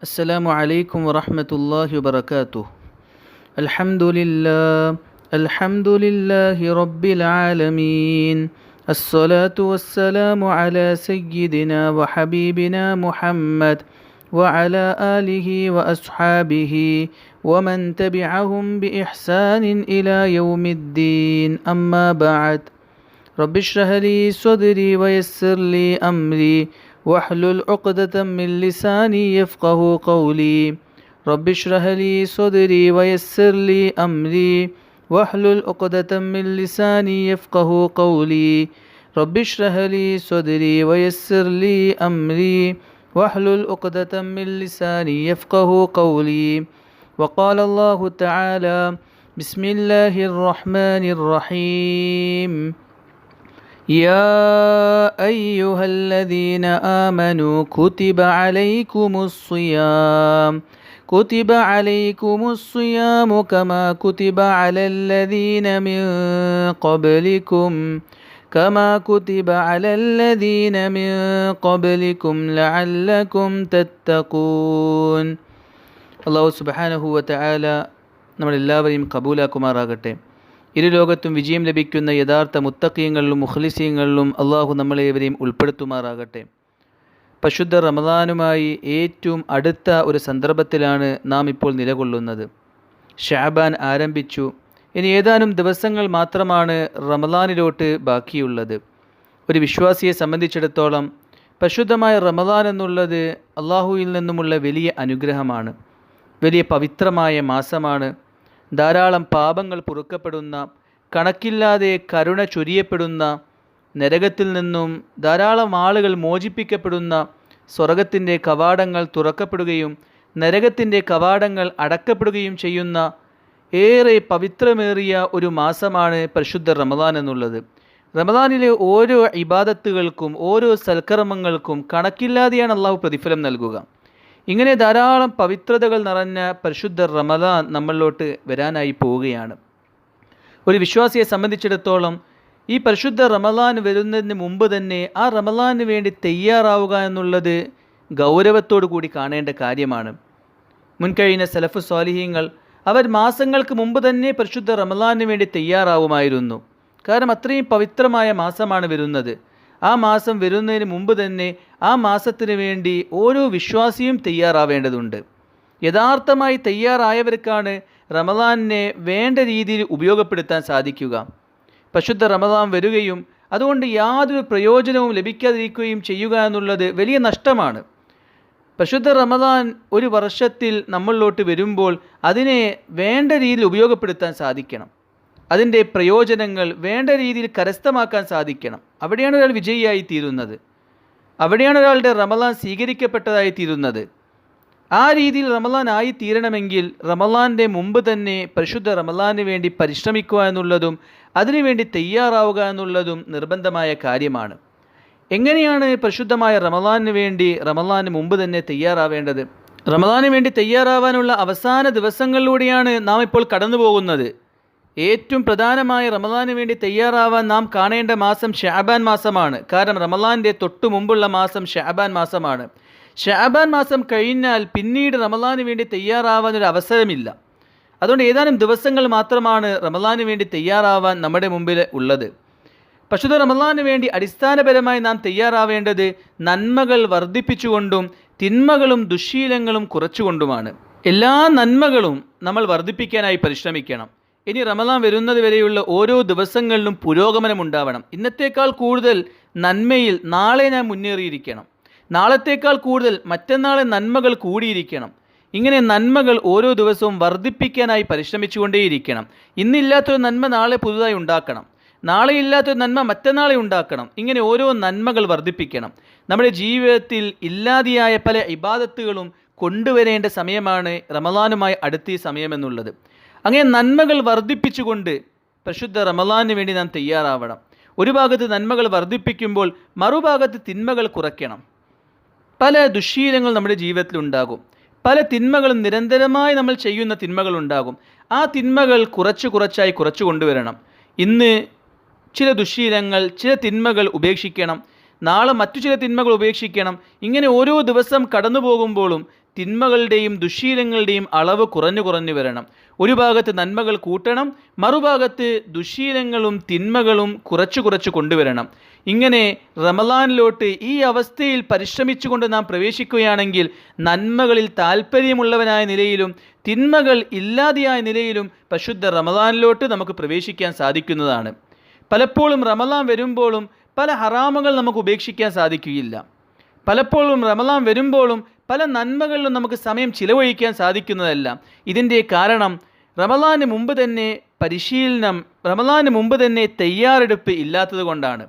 السلام عليكم ورحمة الله وبركاته. الحمد لله الحمد لله رب العالمين. الصلاة والسلام على سيدنا وحبيبنا محمد وعلى آله وأصحابه ومن تبعهم بإحسان إلى يوم الدين. أما بعد رب اشرح لي صدري ويسر لي أمري. واحلل عقدة من لساني يفقه قولي. رب اشرح لي صدري ويسر لي أمري. واحلل عقدة من لساني يفقه قولي. رب اشرح لي صدري ويسر لي أمري. واحلل عقدة من لساني يفقه قولي. وقال الله تعالى بسم الله الرحمن الرحيم. يا أيها الذين آمنوا كتب عليكم الصيام كتب عليكم الصيام كما كتب على الذين من قبلكم كما كتب على الذين من قبلكم لعلكم تتقون അള്ളാഹു സുബാനഹുവ തആല നമ്മളെല്ലാവരെയും കബൂലാക്കുമാറാകട്ടെ ഇരു ലോകത്തും വിജയം ലഭിക്കുന്ന യഥാർത്ഥ മുത്തക്കിയങ്ങളിലും മുഖ്ലിസീങ്ങളിലും അള്ളാഹു നമ്മളേവരെയും ഉൾപ്പെടുത്തുമാറാകട്ടെ. പശുദ്ധ റമദാനുമായി ഏറ്റവും അടുത്ത ഒരു സന്ദർഭത്തിലാണ് നാം ഇപ്പോൾ നിലകൊള്ളുന്നത്. ഷാബാൻ ആരംഭിച്ചു. ഇനി ഏതാനും ദിവസങ്ങൾ മാത്രമാണ് റമദാനിലോട്ട് ബാക്കിയുള്ളത്. ഒരു വിശ്വാസിയെ സംബന്ധിച്ചിടത്തോളം പരിശുദ്ധമായ റമദാൻ എന്നുള്ളത് അള്ളാഹുവിൽ നിന്നുമുള്ള വലിയ അനുഗ്രഹമാണ്. വലിയ പവിത്രമായ മാസമാണ്. ധാരാളം പാപങ്ങൾ പൊറുക്കപ്പെടുന്ന കണക്കില്ലാതെ കരുണ ചൊരിയപ്പെടുന്ന നരകത്തിൽ നിന്നും ധാരാളം ആളുകൾ മോചിപ്പിക്കപ്പെടുന്ന സ്വർഗത്തിന്റെ കവാടങ്ങൾ തുറക്കപ്പെടുകയും നരകത്തിന്റെ കവാടങ്ങൾ അടക്കപ്പെടുകയും ചെയ്യുന്ന ഏറെ പവിത്രമേറിയ ഒരു മാസമാണ് പരിശുദ്ധ റമദാൻ എന്നുള്ളത്. റമദാനിലെ ഓരോ ഇബാദത്തുകൾക്കും ഓരോ സൽക്കർമ്മങ്ങൾക്കും കണക്കില്ലാതെയാണ് അള്ളാഹു പ്രതിഫലം നൽകുക. ഇങ്ങനെ ധാരാളം പവിത്രതകൾ നിറഞ്ഞ പരിശുദ്ധ റമദാൻ നമ്മളിലോട്ട് വരാനായി പോവുകയാണ്. ഒരു വിശ്വാസിയെ സംബന്ധിച്ചിടത്തോളം ഈ പരിശുദ്ധ റമദാൻ വരുന്നതിന് മുമ്പ് തന്നെ ആ റമദാന് വേണ്ടി തയ്യാറാവുക എന്നുള്ളത് ഗൗരവത്തോടു കൂടി കാണേണ്ട കാര്യമാണ്. മുൻകഴിഞ്ഞ സലഫ് സ്വാലിഹീങ്ങൾ അവർ മാസങ്ങൾക്ക് മുമ്പ് തന്നെ പരിശുദ്ധ റമദാന് വേണ്ടി തയ്യാറാവുമായിരുന്നു. കാരണം അത്രയും പവിത്രമായ മാസമാണ് വരുന്നത്. ആ മാസം വരുന്നതിന് മുമ്പ് തന്നെ ആ മാസത്തിന് വേണ്ടി ഓരോ വിശ്വാസിയും തയ്യാറാവേണ്ടതുണ്ട്. യഥാർത്ഥമായി തയ്യാറായവർക്കാണ് റമദാനിനെ വേണ്ട രീതിയിൽ ഉപയോഗപ്പെടുത്താൻ സാധിക്കുക. പശുദ്ധ റമദാൻ വരികയും അതുകൊണ്ട് യാതൊരു പ്രയോജനവും ലഭിക്കാതിരിക്കുകയും ചെയ്യുക എന്നുള്ളത് വലിയ നഷ്ടമാണ്. പശുദ്ധ റമദാൻ ഒരു വർഷത്തിൽ നമ്മളിലോട്ട് വരുമ്പോൾ അതിനെ വേണ്ട രീതിയിൽ ഉപയോഗപ്പെടുത്താൻ സാധിക്കണം. അതിന്റെ പ്രയോജനങ്ങൾ വേണ്ട രീതിയിൽ കരസ്ഥമാക്കാൻ സാധിക്കണം. അവിടെയാണ് ഒരാൾ വിജയിയായി തീരുന്നത്. അവിടെയാണ് ഒരാളുടെ റമലാൻ സ്വീകരിക്കപ്പെട്ടതായി തീരുന്നത്. ആ രീതിയിൽ റമലാൻ ആയി തീരണമെങ്കിൽ റമലാന്റെ മുമ്പ് തന്നെ പരിശുദ്ധ റമലാന് വേണ്ടി പരിശ്രമിക്കുക എന്നുള്ളതും അതിനുവേണ്ടി തയ്യാറാവുക എന്നുള്ളതും നിർബന്ധമായ കാര്യമാണ്. എങ്ങനെയാണ് പരിശുദ്ധമായ റമലാന് വേണ്ടി റമലാന് മുമ്പ് തന്നെ തയ്യാറാവേണ്ടത്? റമലാന് വേണ്ടി തയ്യാറാവാനുള്ള അവസാന ദിവസങ്ങളിലൂടെയാണ് നാം ഇപ്പോൾ കടന്നു പോകുന്നത് ഏറ്റവും പ്രധാനമായി റമദാന് വേണ്ടി തയ്യാറാവാൻ നാം കാണേണ്ട മാസം ഷാബാൻ മാസമാണ്. കാരണം റമദാന്റെ തൊട്ടു മുമ്പുള്ള മാസം ഷാബാൻ മാസമാണ്. ഷാബാൻ മാസം കഴിഞ്ഞാൽ പിന്നീട് റമദാന് വേണ്ടി തയ്യാറാവാൻ ഒരു അവസരമില്ല. അതുകൊണ്ട് ഏതാനും ദിവസങ്ങൾ മാത്രമാണ് റമദാന് വേണ്ടി തയ്യാറാവാൻ നമ്മുടെ മുമ്പിൽ ഉള്ളത്. പശുദ്ധ റമദാന് വേണ്ടി അടിസ്ഥാനപരമായി നാം തയ്യാറാവേണ്ടത് നന്മകൾ വർദ്ധിപ്പിച്ചുകൊണ്ടും തിന്മകളും ദുശീലങ്ങളും കുറച്ചുകൊണ്ടുമാണ്. എല്ലാ നന്മകളും നമ്മൾ വർദ്ധിപ്പിക്കാനായി പരിശ്രമിക്കണം. ഇനി റമദാൻ വരുന്നത് വരെയുള്ള ഓരോ ദിവസങ്ങളിലും പുരോഗമനം ഉണ്ടാവണം. ഇന്നത്തേക്കാൾ കൂടുതൽ നന്മയിൽ നാളെ ഞാൻ മുന്നേറിയിരിക്കണം. നാളത്തേക്കാൾ കൂടുതൽ മറ്റന്നാളെ നന്മകൾ കൂടിയിരിക്കണം. ഇങ്ങനെ നന്മകൾ ഓരോ ദിവസവും വർദ്ധിപ്പിക്കാനായി പരിശ്രമിച്ചുകൊണ്ടേയിരിക്കണം. ഇന്നില്ലാത്തൊരു നന്മ നാളെ പുതുതായി ഉണ്ടാക്കണം. നാളെ ഇല്ലാത്തൊരു നന്മ മറ്റന്നാളെ ഉണ്ടാക്കണം. ഇങ്ങനെ ഓരോ നന്മകൾ വർദ്ധിപ്പിക്കണം. നമ്മുടെ ജീവിതത്തിൽ ഇല്ലാതെയായ പല ഇബാദത്തുകളും കൊണ്ടുവരേണ്ട സമയമാണ് റമദാനുമായി അടുത്ത ഈ സമയമെന്നുള്ളത്. അങ്ങനെ നന്മകൾ വർദ്ധിപ്പിച്ചുകൊണ്ട് പരിശുദ്ധ റമലാന് വേണ്ടി നാം തയ്യാറാവണം. ഒരു ഭാഗത്ത് നന്മകൾ വർദ്ധിപ്പിക്കുമ്പോൾ മറുഭാഗത്ത് തിന്മകൾ കുറയ്ക്കണം. പല ദുശ്ശീലങ്ങൾ നമ്മുടെ ജീവിതത്തിൽ ഉണ്ടാകും. പല തിന്മകളും നിരന്തരമായി നമ്മൾ ചെയ്യുന്ന തിന്മകൾ ഉണ്ടാകും. ആ തിന്മകൾ കുറച്ച് കുറച്ചായി കുറച്ചു കൊണ്ടുവരണം. ഇന്ന് ചില ദുശ്ശീലങ്ങൾ ചില തിന്മകൾ ഉപേക്ഷിക്കണം. നാളെ മറ്റു ചില തിന്മകൾ ഉപേക്ഷിക്കണം. ഇങ്ങനെ ഓരോ ദിവസം കടന്നു പോകുമ്പോഴും തിന്മകളുടെയും ദുശീലങ്ങളുടെയും അളവ് കുറഞ്ഞു കുറഞ്ഞു വരണം. ഒരു ഭാഗത്ത് നന്മകൾ കൂട്ടണം മറുഭാഗത്ത് ദുശീലങ്ങളും തിന്മകളും കുറച്ചു കുറച്ച് കൊണ്ടുവരണം. ഇങ്ങനെ റമലാനിലോട്ട് ഈ അവസ്ഥയിൽ പരിശ്രമിച്ചുകൊണ്ട് നാം പ്രവേശിക്കുകയാണെങ്കിൽ നന്മകളിൽ താല്പര്യമുള്ളവനായ നിലയിലും തിന്മകൾ ഇല്ലാതെയായ നിലയിലും പരിശുദ്ധ റമലാനിലോട്ട് നമുക്ക് പ്രവേശിക്കാൻ സാധിക്കുന്നതാണ്. പലപ്പോഴും റമലാൻ വരുമ്പോഴും പല ഹറാമുകൾ നമുക്ക് ഉപേക്ഷിക്കാൻ സാധിക്കുകയില്ല. പലപ്പോഴും റമലാൻ വരുമ്പോഴും പല നന്മകളിലും നമുക്ക് സമയം ചിലവഴിക്കാൻ സാധിക്കുന്നതല്ല. ഇതിന്റെ കാരണം റമലാന് മുമ്പ് തന്നെ പരിശീലനം റമലാന് മുമ്പ് തന്നെ തയ്യാറെടുപ്പ് ഇല്ലാത്തത് കൊണ്ടാണ്.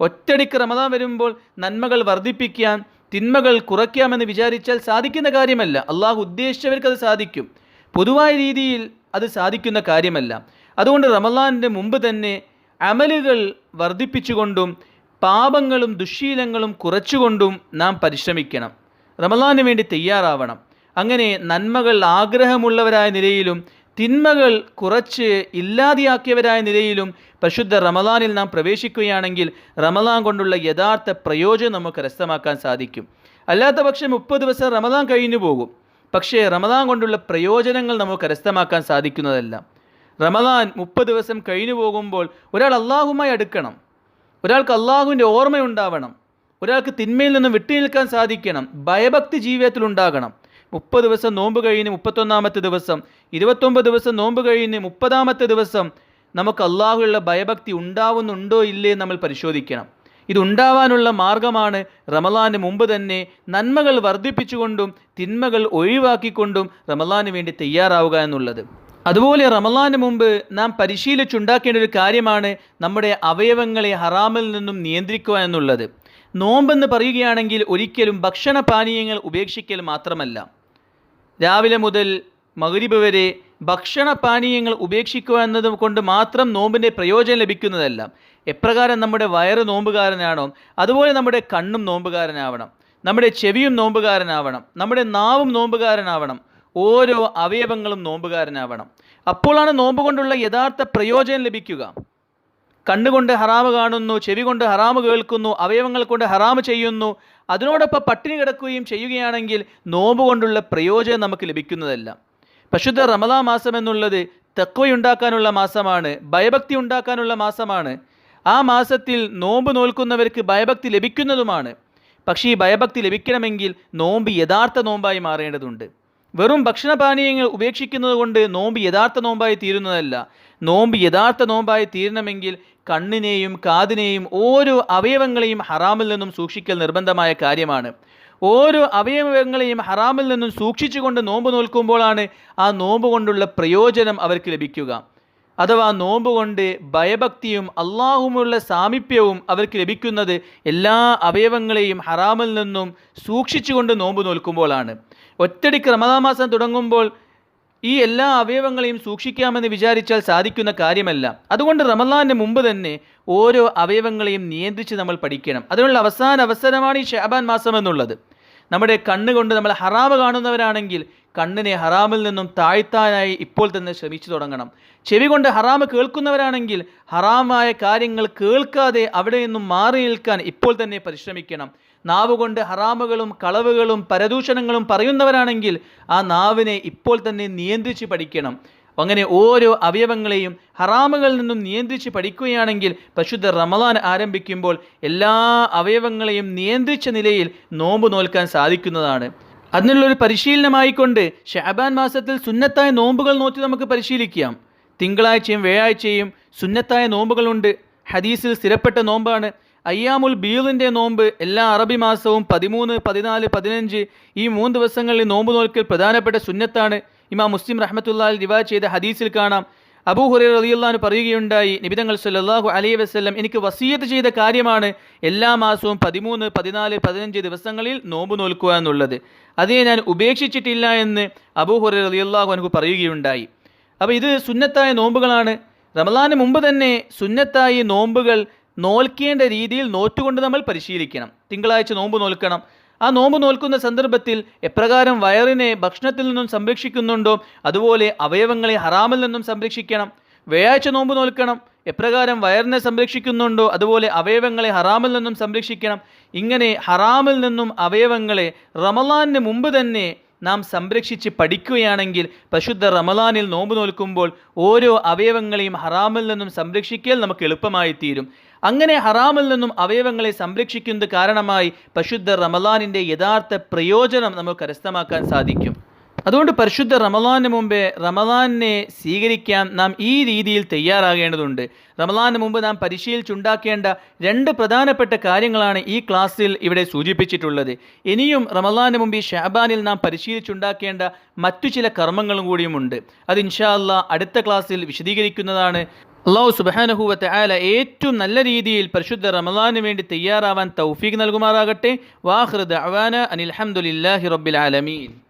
ഒറ്റടിക്ക് റമലാൻ വരുമ്പോൾ നന്മകൾ വർദ്ധിപ്പിക്കാൻ തിന്മകൾ കുറയ്ക്കാമെന്ന് വിചാരിച്ചാൽ സാധിക്കുന്ന കാര്യമല്ല. അള്ളാഹു ഉദ്ദേശിച്ചവർക്ക് അത് സാധിക്കും. പൊതുവായ രീതിയിൽ അത് സാധിക്കുന്ന കാര്യമല്ല. അതുകൊണ്ട് റമലാനിന്റെ മുമ്പ് തന്നെ അമലുകൾ വർദ്ധിപ്പിച്ചുകൊണ്ടും പാപങ്ങളും ദുശ്ശീലങ്ങളും കുറച്ചുകൊണ്ടും നാം പരിശ്രമിക്കണം. റമലാന് വേണ്ടി തയ്യാറാവണം. അങ്ങനെ നന്മകൾ ആഗ്രഹമുള്ളവരായ നിലയിലും തിന്മകൾ കുറച്ച് ഇല്ലാതെയാക്കിയവരായ നിലയിലും പരിശുദ്ധ റമലാനിൽ നാം പ്രവേശിക്കുകയാണെങ്കിൽ റമലാൻ കൊണ്ടുള്ള യഥാർത്ഥ പ്രയോജനം നമുക്ക് കരസ്ഥമാക്കാൻ സാധിക്കും. അല്ലാത്ത പക്ഷം മുപ്പത് ദിവസം റമലാൻ കഴിഞ്ഞു പോകും. പക്ഷേ റമലാൻ കൊണ്ടുള്ള പ്രയോജനങ്ങൾ നമുക്ക് കരസ്ഥമാക്കാൻ സാധിക്കുന്നതല്ല. റമലാൻ മുപ്പത് ദിവസം കഴിഞ്ഞു പോകുമ്പോൾ ഒരാൾ അള്ളാഹുമായി അടുക്കണം. ഒരാൾക്ക് അള്ളാഹുവിന്റെ ഓർമ്മയുണ്ടാവണം. ഒരാൾക്ക് തിന്മയിൽ നിന്ന് വിട്ടു നിൽക്കാൻ സാധിക്കണം. ഭയഭക്തി ജീവിതത്തിൽ ഉണ്ടാകണം. മുപ്പത് ദിവസം നോമ്പ് കഴിഞ്ഞ് മുപ്പത്തൊന്നാമത്തെ ദിവസം ഇരുപത്തൊമ്പത് ദിവസം നോമ്പ് കഴിഞ്ഞ് മുപ്പതാമത്തെ ദിവസം നമുക്ക് അള്ളാഹുള്ള ഭയഭക്തി ഉണ്ടാവുന്നുണ്ടോ ഇല്ലേ നമ്മൾ പരിശോധിക്കണം. ഇതുണ്ടാവാനുള്ള മാർഗമാണ് റമലാന് മുമ്പ് തന്നെ നന്മകൾ വർദ്ധിപ്പിച്ചുകൊണ്ടും തിന്മകൾ ഒഴിവാക്കിക്കൊണ്ടും റമലാന് വേണ്ടി തയ്യാറാവുക എന്നുള്ളത്. അതുപോലെ റമലാന് മുമ്പ് നാം പരിശീലിച്ചുണ്ടാക്കേണ്ട ഒരു കാര്യമാണ് നമ്മുടെ അവയവങ്ങളെ ഹറാമിൽ നിന്നും നിയന്ത്രിക്കുക എന്നുള്ളത്. നോമ്പെന്ന് പറയുകയാണെങ്കിൽ ഒരിക്കലും ഭക്ഷണ ഭക്ഷണപാനീയങ്ങൾ ഉപേക്ഷിക്കൽ മാത്രമല്ല. രാവിലെ മുതൽ മകരിബ് വരെ ഭക്ഷണപാനീയങ്ങൾ ഉപേക്ഷിക്കുക എന്നത് കൊണ്ട് മാത്രം നോമ്പിന്റെ പ്രയോജനം ലഭിക്കുന്നതല്ല. എപ്രകാരം നമ്മുടെ വയറ് നോമ്പുകാരനാണോ അതുപോലെ നമ്മുടെ കണ്ണും നോമ്പുകാരനാവണം നമ്മുടെ ചെവിയും നോമ്പുകാരനാവണം നമ്മുടെ നാവും നോമ്പുകാരനാവണം ഓരോ അവയവങ്ങളും നോമ്പുകാരനാവണം. അപ്പോഴാണ് നോമ്പ് കൊണ്ടുള്ള യഥാർത്ഥ പ്രയോജനം ലഭിക്കുക. കണ്ണുകൊണ്ട് ഹറാമ് കാണുന്നു ചെവി കൊണ്ട് ഹറാമ് കേൾക്കുന്നു അവയവങ്ങൾ കൊണ്ട് ഹറാമ് ചെയ്യുന്നു. അതിനോടൊപ്പം പട്ടിണി കിടക്കുകയും ചെയ്യുകയാണെങ്കിൽ നോമ്പ് കൊണ്ടുള്ള പ്രയോജനം നമുക്ക് ലഭിക്കുന്നതല്ല. പശുദ്ധ റമദാ മാസം എന്നുള്ളത് തക്വയുണ്ടാക്കാനുള്ള മാസമാണ് ഭയഭക്തി ഉണ്ടാക്കാനുള്ള മാസമാണ്. ആ മാസത്തിൽ നോമ്പ് നോൽക്കുന്നവർക്ക് ഭയഭക്തി ലഭിക്കുന്നതുമാണ്. പക്ഷേ ഈ ഭയഭക്തി ലഭിക്കണമെങ്കിൽ നോമ്പ് യഥാർത്ഥ നോമ്പായി മാറേണ്ടതുണ്ട്. വെറും ഭക്ഷണപാനീയങ്ങൾ ഉപേക്ഷിക്കുന്നത് കൊണ്ട് നോമ്പ് യഥാർത്ഥ നോമ്പായി തീരുന്നതല്ല. നോമ്പ് യഥാർത്ഥ നോമ്പായി തീരണമെങ്കിൽ കണ്ണിനെയും കാതിനെയും ഓരോ അവയവങ്ങളെയും ഹറാമിൽ നിന്നും സൂക്ഷിക്കൽ നിർബന്ധമായ കാര്യമാണ്. ഓരോ അവയവങ്ങളെയും ഹറാമിൽ നിന്നും സൂക്ഷിച്ചുകൊണ്ട് നോമ്പ് നോൽക്കുമ്പോഴാണ് ആ നോമ്പ് കൊണ്ടുള്ള പ്രയോജനം അവർക്ക് ലഭിക്കുക. അഥവാ നോമ്പ് കൊണ്ട് ഭയഭക്തിയും അള്ളാഹുമുള്ള സാമീപ്യവും അവർക്ക് ലഭിക്കുന്നത് എല്ലാ അവയവങ്ങളെയും ഹറാമിൽ നിന്നും സൂക്ഷിച്ചുകൊണ്ട് നോമ്പ് നോൽക്കുമ്പോഴാണ്. ഒറ്റടിക്ക് റമദാ തുടങ്ങുമ്പോൾ ഈ എല്ലാ അവയവങ്ങളെയും സൂക്ഷിക്കാമെന്ന് വിചാരിച്ചാൽ സാധിക്കുന്ന കാര്യമല്ല. അതുകൊണ്ട് റമദാന്റെ മുമ്പ് തന്നെ ഓരോ അവയവങ്ങളെയും നിയന്ത്രിച്ച് നമ്മൾ പഠിക്കണം. അതിനുള്ള അവസാന അവസരമാണ് ഈ ഷാബാൻ മാസം എന്നുള്ളത്. നമ്മുടെ കണ്ണുകൊണ്ട് നമ്മൾ ഹറാമ് കാണുന്നവരാണെങ്കിൽ കണ്ണിനെ ഹറാമിൽ നിന്നും താഴ്ത്താനായി ഇപ്പോൾ തന്നെ ശ്രമിച്ചു തുടങ്ങണം. ചെവി കൊണ്ട് ഹറാമ് കേൾക്കുന്നവരാണെങ്കിൽ ഹറാമായ കാര്യങ്ങൾ കേൾക്കാതെ അവിടെ നിന്നും മാറി നിൽക്കാൻ ഇപ്പോൾ തന്നെ പരിശ്രമിക്കണം. നാവ് കൊണ്ട് ഹറാമുകളും കളവുകളും പരദൂഷണങ്ങളും പറയുന്നവരാണെങ്കിൽ ആ നാവിനെ ഇപ്പോൾ തന്നെ നിയന്ത്രിച്ച് പഠിക്കണം. അങ്ങനെ ഓരോ അവയവങ്ങളെയും ഹറാമുകളിൽ നിന്നും നിയന്ത്രിച്ച് പഠിക്കുകയാണെങ്കിൽ പരിശുദ്ധ റമദാൻ ആരംഭിക്കുമ്പോൾ എല്ലാ അവയവങ്ങളെയും നിയന്ത്രിച്ച നിലയിൽ നോമ്പ് നോൽക്കാൻ സാധിക്കുന്നതാണ്. അതിനുള്ളൊരു പരിശീലനമായിക്കൊണ്ട് ഷാബാൻ മാസത്തിൽ സുന്നത്തായ നോമ്പുകൾ നോക്കി നമുക്ക് പരിശീലിക്കാം. തിങ്കളാഴ്ചയും വ്യാഴാഴ്ചയും സുന്നത്തായ നോമ്പുകളുണ്ട്. ഹദീസിൽ സ്ഥിരപ്പെട്ട നോമ്പാണ്. അയ്യാമുൽ ബീദിന്റെ നോമ്പ് എല്ലാ അറബി മാസവും പതിമൂന്ന് പതിനാല് പതിനഞ്ച് ഈ മൂന്ന് ദിവസങ്ങളിൽ നോമ്പ് നോൽക്കൽ പ്രധാനപ്പെട്ട സുന്നത്താണ്. ഇമാം മുസ്ലിം റഹ്മത്തുല്ലാൽ ദിവാ ചെയ്ത ഹദീസിൽ കാണാം. അബൂ ഹുറൈ റളിയല്ലാഹു പറയുകയുണ്ടായി നിബിതങ്ങൾ സല്ലാഹു അലൈ വസല്ലം എനിക്ക് വസീയത്ത് ചെയ്ത കാര്യമാണ് എല്ലാ മാസവും പതിമൂന്ന് പതിനാല് പതിനഞ്ച് ദിവസങ്ങളിൽ നോമ്പ് നോൽക്കുക എന്നുള്ളത്. അതിനെ ഞാൻ ഉപേക്ഷിച്ചിട്ടില്ല എന്ന് അബൂ ഹുറൈ റളിയല്ലാഹു അൻഹു പറയുകയുണ്ടായി. അപ്പോൾ ഇത് സുന്നത്തായ നോമ്പുകളാണ്. റമലാന് മുമ്പ് തന്നെ സുന്നത്തായി നോമ്പുകൾ നോൽക്കേണ്ട രീതിയിൽ നോറ്റുകൊണ്ട് നമ്മൾ പരിശീലിക്കണം. തിങ്കളാഴ്ച നോമ്പ് നോൽക്കണം. ആ നോമ്പ് നോൽക്കുന്ന സന്ദർഭത്തിൽ എപ്രകാരം വയറിനെ ഭക്ഷണത്തിൽ നിന്നും സംരക്ഷിക്കുന്നുണ്ടോ? അതുപോലെ അവയവങ്ങളെ ഹറാമിൽ നിന്നും സംരക്ഷിക്കണം. വ്യാഴാഴ്ച നോമ്പ് നോൽക്കണം. എപ്രകാരം വയറിനെ സംരക്ഷിക്കുന്നുണ്ടോ? അതുപോലെ അവയവങ്ങളെ ഹറാമിൽ നിന്നും സംരക്ഷിക്കണം. ഇങ്ങനെ ഹറാമിൽ നിന്നും അവയവങ്ങളെ റമലാനിന് മുമ്പ് തന്നെ നാം സംരക്ഷിച്ച് പഠിക്കുകയാണെങ്കിൽ പരിശുദ്ധ റമലാനിൽ നോമ്പ് നോൽക്കുമ്പോൾ ഓരോ അവയവങ്ങളെയും ഹറാമിൽ നിന്നും സംരക്ഷിക്കൽ നമുക്ക് എളുപ്പമായി തീരും. അങ്ങനെ ഹറാമിൽ നിന്നും അവയവങ്ങളെ സംരക്ഷിക്കുന്നത് കാരണമായി പരിശുദ്ധ റമലാനിന്റെ യഥാർത്ഥ പ്രയോജനം നമുക്ക് കരസ്ഥമാക്കാൻ സാധിക്കും. അതുകൊണ്ട് പരിശുദ്ധ റമദാന് മുമ്പേ റമദാനെ സ്വീകരിക്കാൻ നാം ഈ രീതിയിൽ തയ്യാറാകേണ്ടതുണ്ട്. റമദാന് മുമ്പ് നാം പരിശീലിച്ചുണ്ടാക്കേണ്ട രണ്ട് പ്രധാനപ്പെട്ട കാര്യങ്ങളാണ് ഈ ക്ലാസ്സിൽ ഇവിടെ സൂചിപ്പിച്ചിട്ടുള്ളത്. ഇനിയും റമദാന് മുമ്പ് ഈ ഷാബാനിൽ നാം പരിശീലിച്ചുണ്ടാക്കേണ്ട മറ്റു ചില കർമ്മങ്ങളും കൂടിയുമുണ്ട്. അത് ഇൻഷാ അല്ലാ അടുത്ത ക്ലാസ്സിൽ വിശദീകരിക്കുന്നതാണ്. അള്ളാഹു സുബാനഹുവത്തെ ആല ഏറ്റവും നല്ല രീതിയിൽ പരിശുദ്ധ റമദാനു വേണ്ടി തയ്യാറാവാൻ തൗഫീഖ് നൽകുമാറാകട്ടെ. വാഹൃദ് അവാന അനിൽഹമുല്ലാഹി റബ്ബിൽ ആലമീൻ.